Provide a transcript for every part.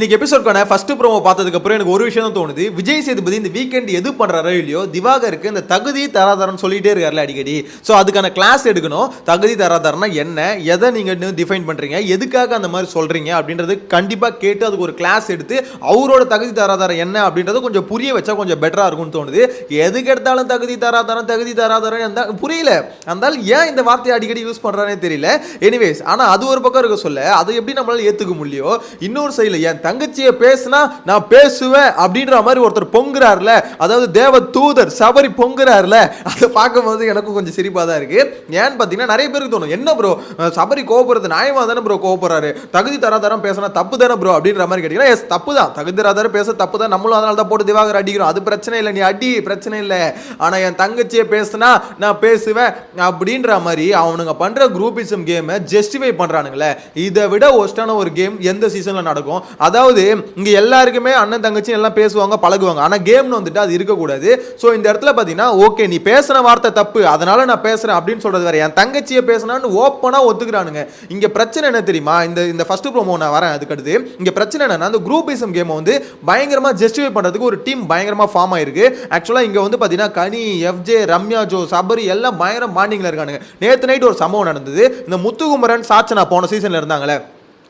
இன்னைக்கு எபிசோட்கான first promo பார்த்ததுக்கு அப்புறம் எனக்கு ஒரு விஷயம் தான் தோணுது. விஜய் சேதுபதி இந்த வீக்கெண்ட் எது பண்றாரோ இல்லையோ திவாகருக்கு இந்த தகுதி தராதரம்னு சொல்லிட்டே இருக்காருல அடிக்கடி. ஸோ அதுக்கான கிளாஸ் எடுக்கணும். தகுதி தராதரம்னா என்ன? எதை நீங்க டிஃபைன் பண்றீங்க? எதுக்காக அந்த மாதிரி சொல்றீங்க? அப்படின்றது கண்டிப்பா கேட்டு அதுக்கு ஒரு கிளாஸ் எடுத்து அவரோட தகுதி தராதரம் என்ன அப்படின்றத கொஞ்சம் புரிய வச்சா கொஞ்சம் பெட்டரா இருக்கும்னு தோணுது. எதுக்கு எடுத்தாலும் தகுதி தராதரம் தகுதி தராதரம் எந்த புரியல. அந்த ஏன் இந்த வார்த்தையை அடிக்கடி யூஸ் பண்றானே தெரியல. எனிவேஸ் ஆனா அது ஒரு பக்கம் இருக்க சொல்ல அதை எப்படி நம்மளால ஏத்துக்க முடியும்? இன்னொரு சைடில் ஏன் தங்கச்சியை பேசுனா நான் பேசுவேன் அப்படின்ற மாதிரி ஒருத்தர் பொங்குறாருல அதாவது தேவ தூதர் சபரி பொங்குறாருல அதை பார்க்கும்போது எனக்கும் கொஞ்சம் சிரிப்பாக தான் இருக்கு. ஏன்னு பார்த்தீங்கன்னா நிறைய பேருக்கு தோணும் என்ன ப்ரோ சபரி கோபுறது நியாயமாக தானே ப்ரோ கோபுறாரு? தகுதி தராதாரம் பேசினா தப்பு தானே ப்ரோ அப்படின்ற மாதிரி கேட்டீங்கன்னா எஸ் தப்பு தான். தகுதி தராதாரம் பேச தப்பு தான். நம்மளும் அதனால தான் போட்டு திவாகர் அடிக்கிறோம். அது பிரச்சனை இல்லை நீ அடி பிரச்சனை இல்லை. ஆனால் என் தங்கச்சியை பேசுனா நான் பேசுவேன் அப்படின்ற மாதிரி அவனுங்க பண்ற குரூப்பிசம் கேமை ஜஸ்டிஃபை பண்ணுறானுங்களே இதை விட ஒஸ்டான ஒரு கேம் எந்த சீசனில் நடக்கும்? அதை அதாவது இங்கே எல்லாருக்குமே அண்ணன் தங்கச்சி எல்லாம் பேசுவாங்க பழகுவாங்க. ஆனால் கேம்னு வந்துட்டு அது இருக்கக்கூடாது. ஸோ இந்த இடத்துல பார்த்தீங்கன்னா ஓகே நீ பேசுன வார்த்தை தப்பு. அதனால நான் பேசுகிறேன் அப்படின்னு சொல்றது வேற. என் தங்கச்சியை பேசினான்னு ஓப்பனாக ஒத்துக்கிறானுங்க. இங்கே பிரச்சனை என்ன தெரியுமா? இந்த இந்த ஃபர்ஸ்ட் ப்ரோமோ நான் வரேன் அதுக்கு இங்கே பிரச்சனை என்னன்னா அந்த குரூப்பிசம் கேமை வந்து பயங்கரமாக ஜஸ்டிஃபை பண்ணுறதுக்கு ஒரு டீம் பயங்கரமாக ஃபார்ம் ஆயிருக்கு. ஆக்சுவலாக இங்கே வந்து பார்த்தீங்கன்னா கனி எஃப்ஜே ரம்யா ஜோ சபரி எல்லாம் பயங்கர மாண்டிங்கில் இருக்கானுங்க. நேற்று நைட் ஒரு சம்பவம் நடந்தது. இந்த முத்துகுமரன் சாச்சனா போன சீசனில் இருந்தாங்களே.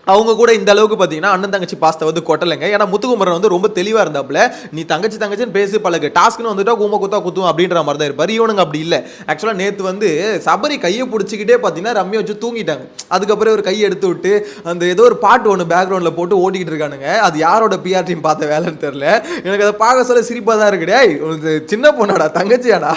அவங்க கூட இந்த அளவுக்கு பார்த்தீங்கன்னா அண்ணன் தங்கச்சி பாஸ்தை வந்து கொட்டலைங்க. ஏன்னா முத்துக்குமரன் வந்து ரொம்ப தெளிவாக இருந்தாப்புல நீ தங்கச்சி தங்கச்சின்னு பேசி பழகு. டாஸ்க்னு வந்துட்டா கூம குத்தா குத்தும் அப்படின்ற மாதிரி தான் இருப்பார். இவனுங்க அப்படி இல்லை. ஆக்சுவலாக நேற்று வந்து சபரி கையை பிடிச்சிக்கிட்டே பார்த்தீங்கன்னா ரம்யா வச்சு தூங்கிட்டாங்க. அதுக்கப்புறம் ஒரு கையை எடுத்து விட்டு அந்த ஏதோ ஒரு பாட்டு ஒன்று பேக்ரவுண்டில் போட்டு ஓட்டிக்கிட்டு இருக்கானுங்க. அது யாரோட பிஆர் டீம் பார்த்த வேலைன்னு தெரில எனக்கு அதை பார்க்க சொல்ல சிரிப்பாக தான் இருக்குடே உனக்கு சின்ன பொண்ணாடா தங்கச்சியாடா.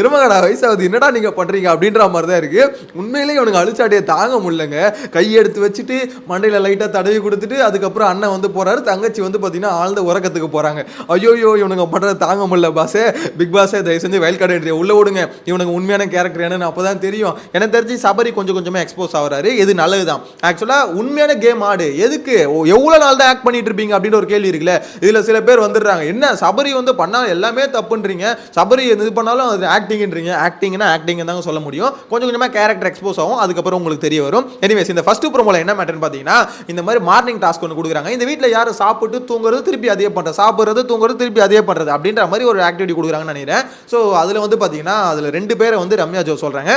எருமகடா வயசாகுது. என்னடா நீங்கள் பண்ணுறீங்க அப்படின்ற மாதிரி தான் இருக்குது உண்மையிலேயே இவனுக்கு அழிச்சாட்டியை தாங்க முடியலங்க. கையை எடுத்து வச்சுட்டு மண்டையில் லைட்டாக தடவி கொடுத்துட்டு அதுக்கப்புறம் அண்ணன் வந்து போகிறாரு தங்கச்சி வந்து பார்த்தீங்கன்னா ஆழ்ந்த உறக்கத்துக்கு போகிறாங்க ஐயோயோ இவனுங்க பண்ணுறது தாங்க முடியல பாஸே பிக் பாஸே தயவு செஞ்சு வயல் கடை உள்ளே விடுங்க இவனுக்கு உண்மையான கேரக்டர் என்னன்னு அப்போ தான் தெரியும். எனக்கு தெரிஞ்சு சபரி கொஞ்சம் கொஞ்சமாக எக்ஸ்போஸ் ஆகிறாரு. இது நல்லது தான் ஆக்சுவலாக உண்மையான கேம் ஆடு. எதுக்கு? எவ்வளோ நாள் தான் ஆக்ட் பண்ணிட்டு இருப்பீங்க அப்படின்னு ஒரு கேள்வி இருக்குல்ல. இதில் சில பேர் வந்துடுறாங்க. என்ன சபரி வந்து பண்ணால் எல்லாமே தப்புன்றீங்க. சபரி இது பண்ணாலும் அது ஆக்டிங்ன்றீங்க ஆக்டிங்னா ஆக்டிங் தாங்க சொல்ல முடியும். கொஞ்சம் கொஞ்சமாக கேரக்டர் எக்ஸ்போஸ் ஆகும். அதுக்கப்புறம் உங்களுக்கு தெரிய வரும். எனிவேஸ் இந்த ஃபர்ஸ்ட் ப்ரோமோவில் என்ன மேட்டர்னு பார்த்தீங்கன்னா இந்த மாதிரி மார்னிங் டாஸ்க் ஒன்று கொடுக்குறாங்க. இந்த வீட்டில் யாரும் சாப்பிட்டு தூங்குறது திருப்பி அதே பண்ணுறது சாப்பிட்றது தூங்குறது திருப்பி அதே பண்ணுறது அப்படின்ற மாதிரி ஒரு ஆக்டிவிட்டி கொடுக்குறாங்கன்னு நினைக்கிறேன். ஸோ அதில் வந்து பார்த்தீங்கன்னா அதில் ரெண்டு பேரை வந்து ரம்யா ஜோ சொல்கிறாங்க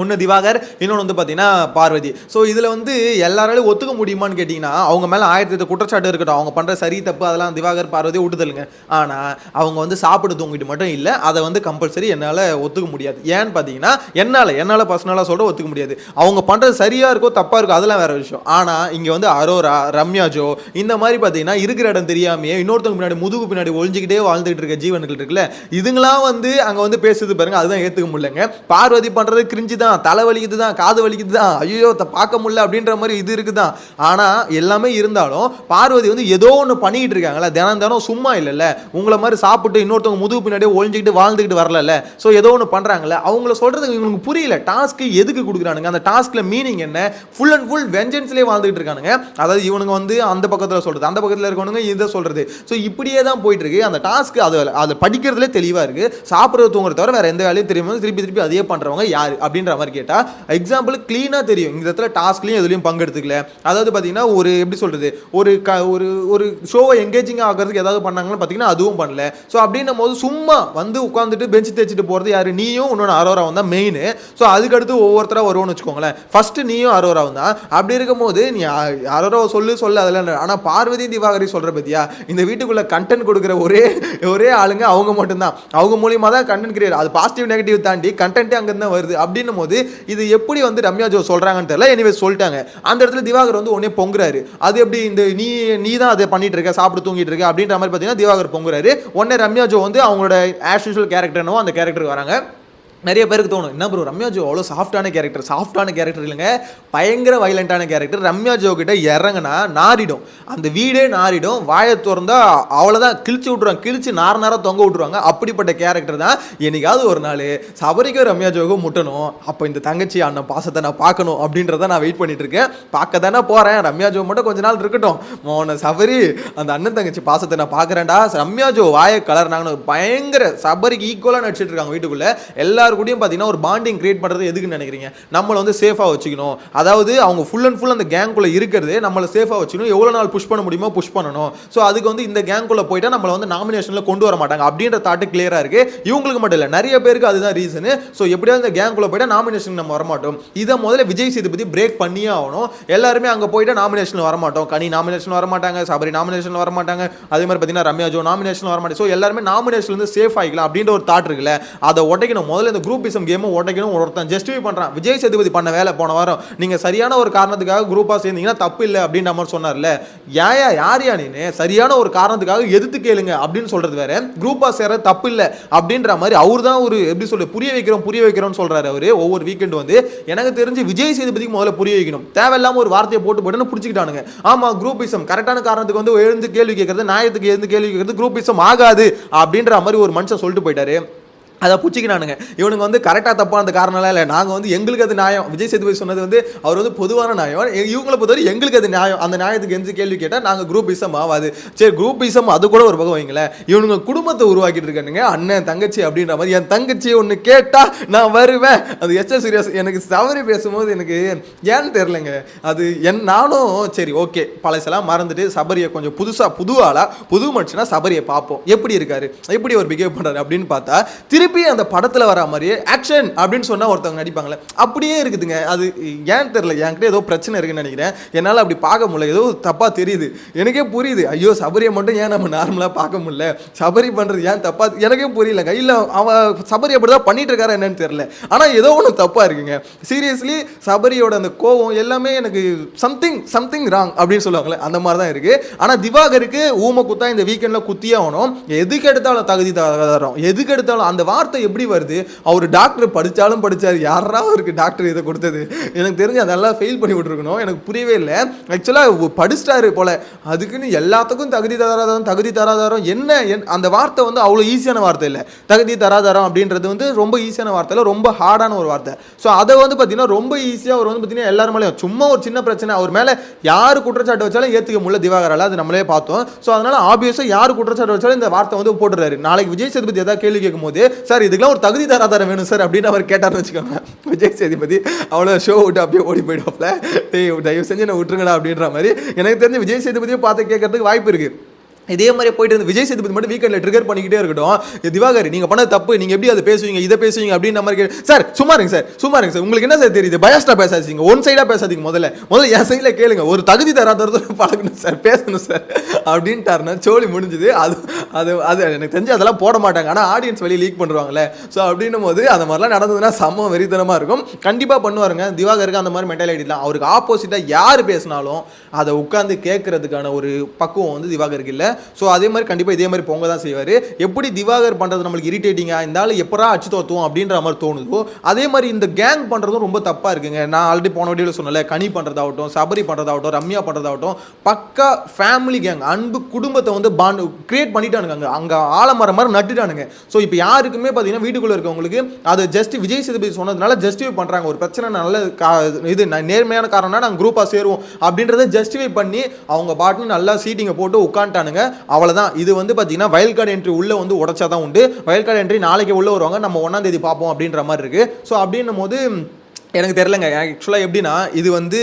ஒன்று திவாகர் இன்னொன்று வந்து பார்த்தீங்கன்னா பார்வதி. ஸோ இதில் வந்து எல்லாராலையும் ஒத்துக்க முடியுமான்னு கேட்டிங்கன்னா அவங்க மேலே ஆயிரத்தி எட்டு குற்றச்சாட்டு இருக்கட்டும். அவங்க பண்ணுற சரி தப்பு அதெல்லாம் திவாகர் பார்வதி விட்டுதலுங்க. ஆனால் அவங்க வந்து சாப்பிட தூங்கிட்டு மட்டும் இல்லை அதை வந்து கம்பல்சரி என்னால் ஒத்துக்க முடியாது. ஏன்னு பார்த்தீங்கன்னா என்னால் என்னால் பர்சனலாக சொல்ல ஒத்துக்க முடியாது. அவங்க பண்ணுறது சரியாக இருக்கோ தப்பாக இருக்கோ அதெல்லாம் வேறு விஷயம். ஆனால் இங்கே வந்து அரோரா ரம்யா ஜோ இந்த மாதிரி பார்த்தீங்கன்னா இருக்கிற இடம் தெரியாமையே இன்னொருத்தவங்க பின்னாடி முதுகு பின்னாடி ஒழிஞ்சிக்கிட்டே வாழ்ந்துகிட்டு இருக்க ஜீவன்கள் இருக்குல்ல இதுங்களாம் வந்து அங்கே வந்து பேசுது பாருங்கள் அதுதான் ஏற்றுக்க முடியலங்க. பார்வதி பண்ணுறது கிரிஞ்சு தான் தலை வலிக்குது தான் காது வலிக்குது தான் ஐயோ த பார்க்க முடியல அப்படின்ற மாதிரி இது இருக்குதான். ஆனால் எல்லாமே இருந்தாலும் பார்வதி வந்து ஏதோ ஒன்று பண்ணிக்கிட்டு இருக்காங்களே தினம் தினம் சும்மா இல்லைல்ல. உங்களை மாதிரி சாப்பிட்டு இன்னொருத்தவங்க முதுகு பின்னாடியே ஒழிஞ்சிக்கிட்டு வாழ்ந்துக்கிட்டு வரல ஸோ ஏதோ ஒன்று பண்ணுறாங்களே அவங்கள சொல்கிறது இவங்களுக்கு புரியல. டாஸ்க்கு எதுக்கு கொடுக்குறானுங்க? அந்த டாஸ்க்கில் மீனிங் என்ன? ஃபுல் அண்ட் ஃபுல் வெஞ்சன்ஸ்லேயே வாழ்ந்துகிட்டு இருக்கானுங்க. அதாவது இவனுங்க வந்து அந்த பக்கத்தில் சொல்கிறது அந்த பக்கத்தில் இருக்கவனுங்க இதை சொல்கிறது ஸோ இப்படியே தான் போயிட்டு இருக்கு அந்த டாஸ்க்கு அது அதை படிக்கிறதுலே தெளிவாக இருக்குது சாப்பிட்றது தூங்குறது தவிர வேறு எந்த வேலையும் தெரியுமா திருப்பி திருப்பி அதே பண்ணுறவங்க யார்? அப்படின்ற மாதிரி கேட்டால் எக்ஸாம்பிள் க்ளீனாக தெரியும். இந்த இடத்துல டாஸ்க்லையும் எதுலையும் பங்கெடுத்துக்கல. அதாவது பார்த்தீங்கன்னா ஒரு எப்படி சொல்கிறது ஒரு க ஒரு ஒரு ஷோவை என்கேஜிங் ஆகிறதுக்கு ஏதாவது பண்ணாங்கன்னு பார்த்தீங்கன்னா அதுவும் பண்ணல. ஸோ அப்படின்னும் போது சும்மா வந்து உட்காந்துட்டு பெஞ்ச் தேய்ச்சிட்டு போகிறது யார்? நீயும் இன்னொன்று அரோராவும் தான் மெயின் ஸோ அதுக்கடுத்து ஒவ்வொருத்தராக வருவோம்னு வச்சுக்கோங்களேன். ஃபர்ஸ்ட் நீயும் அரோராவும் தான் அப்படி இருக்கும்போது நீ அரோராவை சொல்லு சொல்ல அதெல்லாம் ஆனால் பார்வதி திவாகரி சொல்கிற பத்தியா இந்த வீட்டுக்குள்ளே கண்டென்ட் கொடுக்குற ஒரே ஒரே ஆளுங்க அவங்க மட்டும்தான். அவங்க மூலியமாக தான் கண்டென்ட் கிரியேட் அது பாசிட்டிவ் நெகட்டிவ் தாண்டி கண்டென்ட்டே அங்கேருந்து தான் வருது. அப்படின்னு போது இது எப்படி வந்து ரம்யா ஜோ சொல்கிறாங்கன்னு தெரியல. எனிவே சொல்லிட்டாங்க. அந்த இடத்துல திவாகர் வந்து உடனே பொங்குறாரு. அது எப்படி இந்த நீ நீ தான் அதை பண்ணிட்டு இருக்க சாப்பிட்டு தூங்கிட்டு இருக்க அப்படின்ற மாதிரி பார்த்தீங்கன்னா திவாகர் பொங்குறாரு. உடனே ரம்யா ஜோ வந்து அவங்களோட ஆஸ் யூஷுவல் கேரக்டர் என்னவோ அந்த கேரக்டருக்கு வராங்க. நிறைய பேருக்கு தோணும். என்ன ப்ரோ ரம்யா ஜோ அவ்வளோ சாஃப்டான கேரக்டர் சாஃப்டான கேரக்டர் இல்லைங்க. பயங்கர வைலண்டான கேரக்டர் ரம்யா ஜோ கிட்ட இறங்குனா நாரிடும் அந்த வீடே நாரிடும் வாயை திறந்தா அவ்வளோதான் கிழிச்சு விட்ருவாங்க கிழிச்சு நார நேரம் தொங்க விட்ருவாங்க அப்படிப்பட்ட கேரக்டர் தான் என்னைக்காவது ஒரு நாள் சபரிக்கும் ரம்யா ஜோக்கும் முட்டணும். அப்போ இந்த தங்கச்சி அண்ணன் பாசத்தை நான் பார்க்கணும் அப்படின்றத நான் வெயிட் பண்ணிட்டு இருக்கேன். பார்க்க தானே போகிறேன் ரம்யா ஜோ மட்டும் கொஞ்ச நாள் இருக்கட்டும். மோன சபரி அந்த அண்ணன் தங்கச்சி பாசத்தை நான் பார்க்குறேன்டா. ரம்யா ஜோ வாயை கலர்னாங்கன்னு பயங்கர சபரிக்கு ஈக்குவலாக நடிச்சிட்டு இருக்காங்க வீட்டுக்குள்ளே. எல்லா எல்லார் கூடயும் பார்த்தீங்கன்னா ஒரு பாண்டிங் கிரியேட் பண்ணுறது எதுக்குன்னு நினைக்கிறீங்க? நம்மளை வந்து சேஃபாக வச்சுக்கணும். அதாவது அவங்க ஃபுல் அண்ட் ஃபுல் அந்த கேங்குள்ளே இருக்கிறது நம்மளை சேஃபாக வச்சுக்கணும். எவ்வளோ நாள் புஷ் பண்ண முடியுமோ புஷ் பண்ணணும். ஸோ அதுக்கு வந்து இந்த கேங்குள்ளே போயிட்டா நம்மளை வந்து நாமினேஷனில் கொண்டு வர மாட்டாங்க. அப்படின்ற தாட்டு கிளியராக இருக்கு. இவங்களுக்கு மட்டும் இல்லை நிறைய பேருக்கு அதுதான் ரீசனு ஸோ எப்படியாவது இந்த கேங்குள்ளே போயிட்டா நாமினேஷன் நம்ம வரமாட்டோம். இதை முதல்ல விஜய் சேதுபதி பிரேக் பண்ணியே ஆகணும். எல்லாருமே அங்கே போயிட்டு நாமினேஷன் வரமாட்டோம். கனி நாமினேஷன் வரமாட்டாங்க சபரி நாமினேஷன் வரமாட்டாங்க. அதே மாதிரி பார்த்தீங்கன்னா ரம்யா ஜோ நாமினேஷன் வரமாட்டேன். ஸோ எல்லாருமே நாமினேஷன் வந்து சேஃப் ஆகிக்கலாம் அப்படின்ற ஒரு தாட் இருக்குல்ல. அதை உடைக்கணும். முதல்ல இந்த குரூப்பிசம் கேமை உடைக்கணும் ஒருத்தன் ஜஸ்டிஃபை பண்ணுறான் விஜய் சேதுபதி பண்ண வேலை போன வாரம் நீங்கள் சரியான ஒரு காரணத்துக்காக குரூப்பாக சேர்ந்தீங்கன்னா தப்பு இல்லை அப்படின்ற மாதிரி சொன்னார்ல. ஏயா யார் யா நீனு? சரியான ஒரு காரணத்துக்காக எதிர்த்து கேளுங்க அப்படின்னு சொல்கிறது வேற. குரூப்பாக சேர தப்பு இல்லை அப்படின்ற மாதிரி அவர் தான் ஒரு எப்படி சொல்ல புரிய வைக்கிறோம் புரிய வைக்கிறோம்னு சொல்கிறாரு அவர் ஒவ்வொரு வீக்கெண்ட் வந்து. எனக்கு தெரிஞ்சு விஜய் சேதுபதிக்கு முதல்ல புரிய வைக்கணும். தேவையில்லாம ஒரு வார்த்தையை போட்டு போட்டுன்னு பிடிச்சிக்கிட்டானுங்க. ஆமாம் குரூப்பிசம் கரெக்டான காரணத்துக்கு வந்து எழுந்து கேள்வி கேட்கறது நியாயத்துக்கு எழுந்து கேள்வி கேட்கறது குரூப்பிசம் ஆகாது அப்படின்ற மாதிரி ஒரு மனுஷன் சொல்லிட்டு போயிட்டாரு. அதை புச்சிக்கினானுங்க இவனுங்க வந்து கரெக்டாக தப்பானது அந்த காரணம்லாம் இல்லை. நாங்கள் வந்து எங்களுக்கு அது நியாயம். விஜய் சேதுபதி சொன்னது வந்து அவர் வந்து பொதுவான நியாயம். எ- இவங்களை பொறுத்தவரை எங்களுக்கு அது நியாயம். அந்த நியாயத்துக்கு எந்த கேள்வி கேட்டால் நாங்கள் குரூப் இசம் ஆகாது சரி குரூப் இசம் அது கூட ஒரு பக்கம் வைங்களேன். இவனுங்க குடும்பத்தை உருவாக்கிட்டு இருக்கானுங்க. அண்ணன் தங்கச்சி அப்படின்ற மாதிரி என் தங்கச்சி ஒன்று கேட்டால் நான் வருவேன். அது எஸ் சீரியஸ் எனக்கு தவறி பேசும்போது எனக்கு ஏன்னு தெரிலங்க அது என் நானும் சரி ஓகே. பழசெல்லாம் மறந்துட்டு சபரியை கொஞ்சம் புதுசாக புது புது மனுஷனா சபரியை பார்ப்போம். எப்படி இருக்காரு? எப்படி அவர் பிஹேவ் பண்ணுறாரு அப்படின்னு பார்த்தா திருப்பி அந்த படத்தில் வர மாதிரியே ஆக்ஷன் அப்படின்னு சொன்னால் ஒருத்தவங்க நடிப்பாங்களே அப்படியே இருக்குதுங்க. அது ஏன்னு தெரில என்கிட்ட ஏதோ பிரச்சனை இருக்குன்னு நினைக்கிறேன். என்னால் அப்படி பார்க்க முடியல. ஏதோ தப்பாக தெரியுது. எனக்கே புரியுது. ஐயோ சபரியை மட்டும் ஏன் நம்ம நார்மலாக பார்க்க முடியல? சபரி பண்ணுறது ஏன் தப்பாக எனக்கே புரியலங்க இல்லை அவன் சபரி அப்படி தான் பண்ணிட்டு இருக்காரா என்னன்னு தெரில ஆனால் ஏதோ ஒன்று தப்பாக இருக்குங்க. சீரியஸ்லி சபரியோட அந்த கோவம் எல்லாமே எனக்கு சம்திங் சம்திங் ராங் அப்படின்னு சொல்லுவாங்களே அந்த மாதிரி தான் இருக்குது ஆனால் திவாகருக்கு ஊமை குத்தா இந்த வீக்கெண்டில் குத்தியே ஆகணும். எதுக்கு எடுத்தாலும் தகுதி தரம். எதுக்கு எடுத்தாலும் அந்த வா வார்த்தை எப்படி வருது? அவர் டாக்டர் படித்தாலும் படித்தார் யாரா அவருக்கு டாக்டர் இதை கொடுத்தது? எனக்கு தெரிஞ்சு அதெல்லாம் ஃபெயில் பண்ணி விட்டுருக்கணும். எனக்கு புரியவே இல்லை. ஆக்சுவலாக படிச்சிட்டாரு போல. அதுக்குன்னு எல்லாத்துக்கும் தகுதி தராதாரம் தகுதி தராதாரம். என்ன என்- அந்த வார்த்தை வந்து அவ்வளோ ஈஸியான வார்த்தை இல்லை. தகுதி தராதாரம் அப்படின்றது வந்து ரொம்ப ஈஸியான வார்த்தை இல்லை. ரொம்ப ஹார்டான ஒரு வார்த்தை. ஸோ அதை வந்து பார்த்தீங்கன்னா ரொம்ப ஈஸியாக அவர் வந்து பார்த்தீங்கன்னா எல்லாரும் மேலேயும் சும்மா ஒரு சின்ன பிரச்சனை. அவர் மேலே யார் குற்றச்சாட்டு வச்சாலும் ஏற்றுக்க முடியல திவாகரால் அது நம்மளே பார்த்தோம். ஸோ அதனால் ஆப்வியஸாக யார் குற்றச்சாட்டு வச்சாலும் இந்த வார்த்தை வந்து போட்டுறாரு நாளைக்கு விஜய் சேதுபதி ஏதாவது கேள்வி கேட்கும்போது சார் இதுக்கெல்லாம் ஒரு தகுதி தராதாரம் வேணும் சார் அப்படின்னு அவர் கேட்டார்னு வச்சுக்கோங்க. விஜய் சேதுபதி அவ்வளோ ஷோ விட்டு அப்படியே ஓடி போயிடுவாப்ல. டேய் தயவு செஞ்சு என்ன விட்டுருங்கடா அப்படின்ற மாதிரி. எனக்கு தெரிஞ்சு விஜய் சேதுபதியை பார்த்து கேட்கறதுக்கு வாய்ப்பு இருக்குது இதே மாதிரி போயிட்டு இருந்து விஜய் சேதுபதி மட்டும் வீக்கெண்டில் ட்ரிகர் பண்ணிக்கிட்டே இருக்கட்டும். திவாகர் நீங்கள் பண்ண தப்பு நீங்கள் எப்படி அதை பேசுவீங்க இதை பேசுவீங்க அப்படின்ற மாதிரி கேட்டு சார் சும்மாருங்க சார் சும்மாருங்க சார். உங்களுக்கு என்ன சார் தெரியுது? பயாஸ்டா பேசாதீங்க. ஒன் சைடாக பேசாதீங்க முதல்ல. முதல்ல என் சைடில் கேளுங்க. ஒரு தகுதி தராதரத்தை பழகணும் சார் பேசணும் சார் அப்படின்ட்டாருன்னா சோழி முடிஞ்சுது. அது அது அது எனக்கு தெரிஞ்சு அதெல்லாம் போட மாட்டாங்க. ஆனால் ஆடியன்ஸ் வெளியே லீக் பண்ணுவாங்களே ஸோ அப்படின்னும் போது அந்த மாதிரிலாம் நடந்ததுன்னா செம்ம வெறித்தனமாக இருக்கும். கண்டிப்பாக பண்ணுவாருங்க. திவாகருக்கு அந்த மாதிரி மென்டாலிட்டி இல்லை. அவருக்கு ஆப்போசிட்டாக யார் பேசினாலும் அதை உட்காந்து கேட்கறதுக்கான ஒரு பக்குவம் வந்து திவாகருக்கு இல்லை. ஸோ அதே மாதிரி கண்டிப்பாக இதே மாதிரி பொங்க தான் செய்வார். எப்படி திவாகர் பண்ணுறது நம்மளுக்கு இரிட்டேட்டிங்காக இருந்தாலும் எப்படா அச்சு தோத்துவோம் அப்படின்ற மாதிரி தோணுதோ அதே மாதிரி இந்த கேங் பண்ணுறதும் ரொம்ப தப்பாக இருக்குங்க. நான் ஆல்ரெடி போன வீடியோவில் சொன்னல கனி பண்ணுறதாகட்டும் சபரி பண்ணுறதாகட்டும் ரம்யா பண்ணுறதாகட்டும் பக்கா ஃபேமிலி கேங் அன்பு குடும்பத்தை வந்து பாண்ட் கிரியேட் பண்ணிட்டானுங்க அங்கே அங்கே ஆலமரம் மாதிரி நட்டுட்டானுங்க. ஸோ இப்போ யாருக்குமே பார்த்தீங்கன்னா வீட்டுக்குள்ளே இருக்கவங்களுக்கு அதை ஜஸ்ட் விஜய் சேதுபதி சொன்னதுனால ஜஸ்டிஃபை பண்ணுறாங்க ஒரு பிரச்சனை நல்ல கா இது ந- நேர்மையான காரணம்னா நாங்கள் குரூப்பாக சேருவோம் அப்படின்றத ஜஸ்டிஃபை பண்ணி அவங்க பாட்டுன்னு நல்லா சீட்டிங்கை போட்டு உட்காந்துட்டானுங்க அவ்வளோதான் இது வந்து பார்த்தீங்கன்னா வயல் கார்டு என்ட்ரி உள்ளே வந்து உடச்சா தான் உண்டு. வயல் கார்டு என்ட்ரி நாளைக்கு உள்ளே வருவாங்க. நம்ம ஒன்றாம் தேதி பார்ப்போம் அப்படின்ற மாதிரி இருக்குது ஸோ அப்படின்னும் போது எனக்கு தெரிலங்க ஆக்சுவலாக எப்படின்னா இது வந்து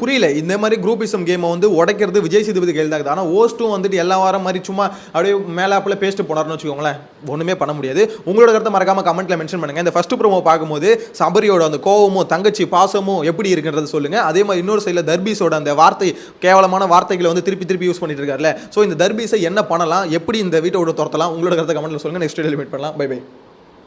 புரியல. இந்த மாதிரி குரூப்பிசம் கேமை வந்து உடைக்கிறது விஜய் சேதுபதி கையில் தான் ஆனால் ஓஸ்ட்டும் வந்துட்டு எல்லா வாரம் மாதிரி சும்மா அப்படியே மேலாப்பில் பேஸ்ட்டு போனார்னு வச்சுக்கோங்களேன். ஒன்றுமே பண்ண முடியாது. உங்களோட கருத்தை மறக்காமல் கமெண்ட்டில் மென்ஷன் பண்ணுங்கள் இந்த ஃபஸ்ட்டு ப்ரோமோ பார்க்கும்போது சபரியோட அந்த கோவமும் தங்கச்சி பாசமும் எப்படி இருக்குன்றது சொல்லுங்கள் அதே மாதிரி இன்னொரு சைடில் தர்பீஸோட அந்த வார்த்தை கேவலமான வார்த்தைகளை வந்து திருப்பி திருப்பி யூஸ் பண்ணிட்டு இருக்காருல்ல. ஸோ இந்த தர்பீஸை என்ன பண்ணலாம்? எப்படி இந்த வீட்டை விட துரத்தலாம்? உங்களோட கருத்தை கமெண்ட்டில் சொல்லுங்கள் நெக்ஸ்ட் வீடியோ மீட் பண்ணலாம். Bye bye